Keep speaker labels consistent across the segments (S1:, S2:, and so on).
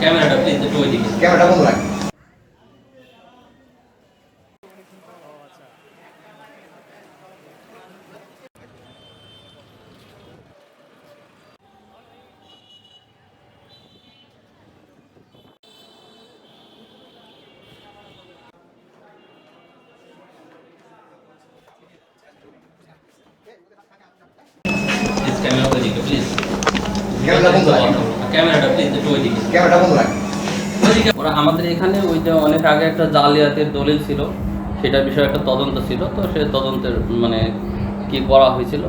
S1: ক্যামেরাটা প্লিজ একটু ওইদিকে
S2: ক্যামেরাটা বন্ধ রাখ।
S1: ক্যামেরা ওইদিকে প্লিজ
S2: ক্যামেরাটা বন্ধ রাখ।
S1: ক্যামেরাটা প্লিজ একটু ওইদিকে।
S2: ক্যামেরাটা বন্ধ রাখ।
S1: ওরা আমাদের এখানে ওই যে অনেক আগে একটা জালিয়াতের দলিল ছিল সেটার বিষয়ে একটা তদন্ত ছিল তো সে তদন্তের মানে কি করা হয়েছিল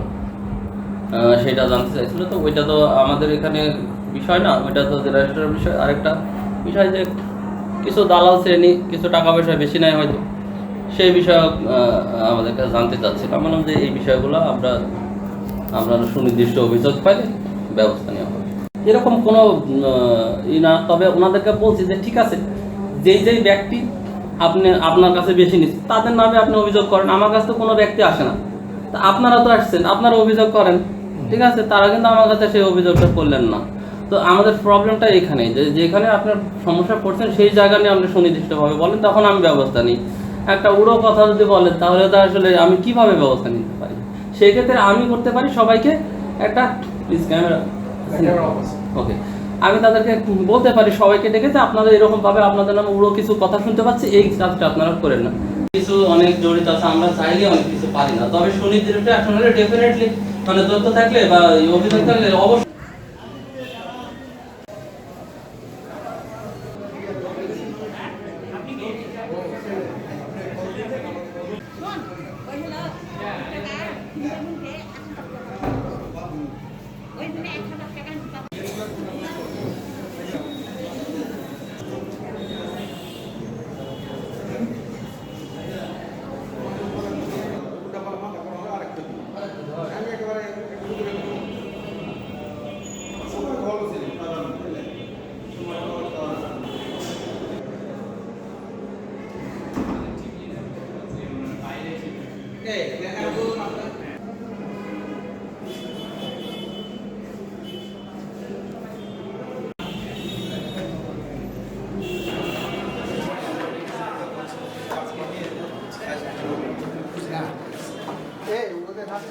S1: সেটা জানতে চাইছিল। তো ওইটা তো আমাদের এখানে বিষয় না ওইটা তো রেজিস্টারের বিষয়। আরেকটা বিষয় যে কিছু দালাল শ্রেণি কিছু টাকা পয়সা বেশি নেয় হয়তো সেই বিষয়ে আমাদের কাছে জানতে চাচ্ছিল। আমি বললাম যে এই বিষয়গুলো আমরা আমরা সুনির্দিষ্ট অভিযোগ পাইলে ব্যবস্থা নেওয়া হবে। এরকম কোনো ই না, তবে ওনাদেরকে বলছি যে, ঠিক আছে, যেই যেই ব্যক্তি আপনি, আপনার কাছে বেশি নিচ্ছে, তাদের নামে আপনি অভিযোগ করেন, আমার কাছে তো কোনো ব্যক্তি আসে না। তা আপনারা তো আসছেন, আপনারা অভিযোগ করেন, ঠিক আছে? তারা কিন্তু আমার কাছে সেই অভিযোগটা করলেন না। তো আমাদের প্রবলেমটা এখানে যে যেখানে আপনার সমস্যা পড়ছেন, সেই জায়গা নিয়ে আপনি সুনির্দিষ্টভাবে বলেন, তখন আমি ব্যবস্থা নিই। একটা উড়ো কথা যদি বলেন, তাহলে তো আসলে আমি কীভাবে ব্যবস্থা নিতে পারি? সেই ক্ষেত্রে আমি করতে পারি সবাইকে একটা প্লিজ ক্যামেরা ওকে আমি তাদেরকে বলতে পারি সবাইকে ডেকে যে আপনাদের এরকম ভাবে আপনাদের নামে উড়ো কিছু কথা শুনতে পাচ্ছি এই কাজটা আপনারা করেন না। কিছু অনেক জড়িত আছে আমরা চাইলে অনেক কিছু পারি না। তবে সুনির্দিষ্ট অ্যাকশন হলে ডেফিনেটলি মানে তথ্য থাকলে বা অভিযোগ থাকলে অবশ্যই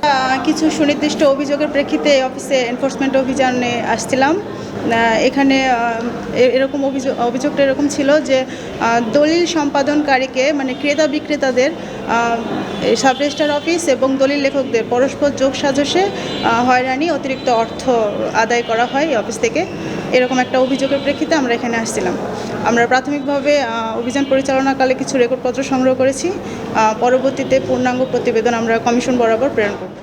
S3: আহ, কিছু সুনির্দিষ্ট অভিযোগের প্রেক্ষিতে অফিসে এনফোর্সমেন্ট অভিযানে আসছিলাম। এখানে এরকম অভিযোগ, অভিযোগটা এরকম ছিল যে দলিল সম্পাদনকারীকে মানে ক্রেতা বিক্রেতাদের সাব রেজিস্ট্রার অফিস এবং দলিল লেখকদের পরস্পর যোগ সাজসে হয়রানি, অতিরিক্ত অর্থ আদায় করা হয় এই অফিস থেকে। এরকম একটা অভিযোগের প্রেক্ষিতে আমরা এখানে আসছিলাম। আমরা প্রাথমিকভাবে অভিযান পরিচালনাকালে কিছু রেকর্ডপত্র সংগ্রহ করেছি। পরবর্তীতে পূর্ণাঙ্গ প্রতিবেদন আমরা কমিশন বরাবর প্রেরণ করব।